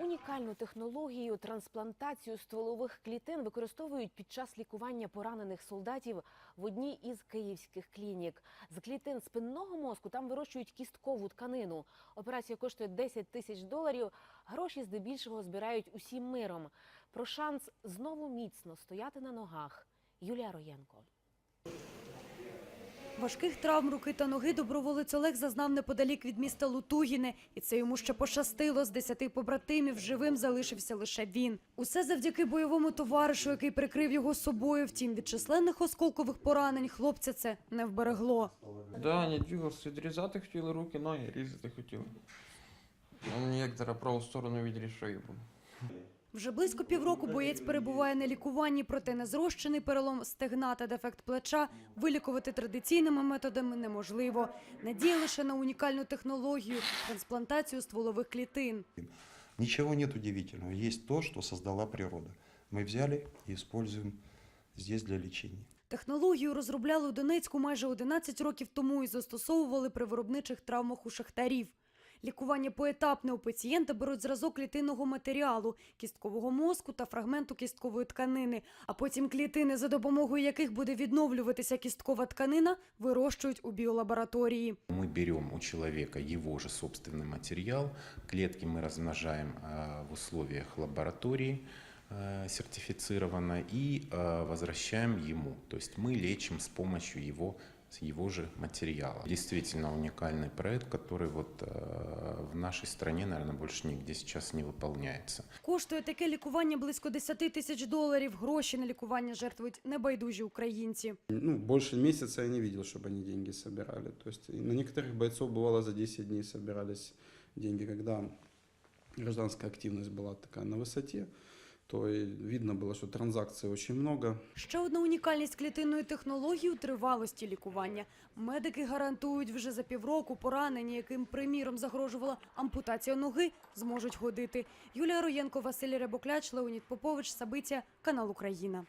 Унікальну технологію трансплантацію стволових клітин використовують під час лікування поранених солдатів в одній із київських клінік. З клітин спинного мозку там вирощують кісткову тканину. Операція коштує 10 тисяч доларів. Гроші здебільшого збирають усім миром. Про шанс знову міцно стояти на ногах. Юлія Роєнко. Важких травм руки та ноги доброволець Олег зазнав неподалік від міста Лутугіне. І це йому ще пощастило. З десяти побратимів живим залишився лише він. Усе завдяки бойовому товаришу, який прикрив його собою. Втім, від численних осколкових поранень хлопця це не вберегло. Да, не двигався, відрізати хотіли руки, ноги різати хотіли. Ніяк зараз праву сторону був. Вже близько півроку боєць перебуває на лікуванні, проте незрощений перелом стегна та дефект плеча вилікувати традиційними методами неможливо. Надія лише на унікальну технологію – трансплантацію стволових клітин. Ничего нет удивительного. Есть то, что создала природа. Мы взяли и используем здесь для лечения. Технологію розробляли у Донецьку майже 11 років тому і застосовували при виробничих травмах у шахтарів. Лікування поетапне у пацієнта беруть зразок клітинного матеріалу, кісткового мозку та фрагменту кісткової тканини, а потім клітини, за допомогою яких буде відновлюватися кісткова тканина, вирощують у біолабораторії. Мы берем у человека его же собственный материал, клетки мы размножаем э, в условиях лаборатории э, сертифицированно и э, возвращаем ему. То есть мы лечим с помощью его, с его же материала. Действительно уникальный проект, который вот э, в нашей стране, наверное, больше нигде сейчас не выполняется. Коштує таке лікування близько 10 тисяч доларів. Гроші на лікування жертвують небайдужі українці. Ну, больше месяца я не видел, чтобы они деньги собирали. То есть и на некоторых бойцов бывало за 10 дней собирались деньги, когда гражданская активность была такая на высоте, то видно было, что транзакций очень много. Ще одна унікальність клітинної технології тривалості лікування. Медики гарантують, вже за півроку поранені, яким приміром загрожувала ампутація ноги, зможуть ходити. Юлія Роєнко, Василь Ребокляч, Леонід Попович, Сабиця, канал Україна.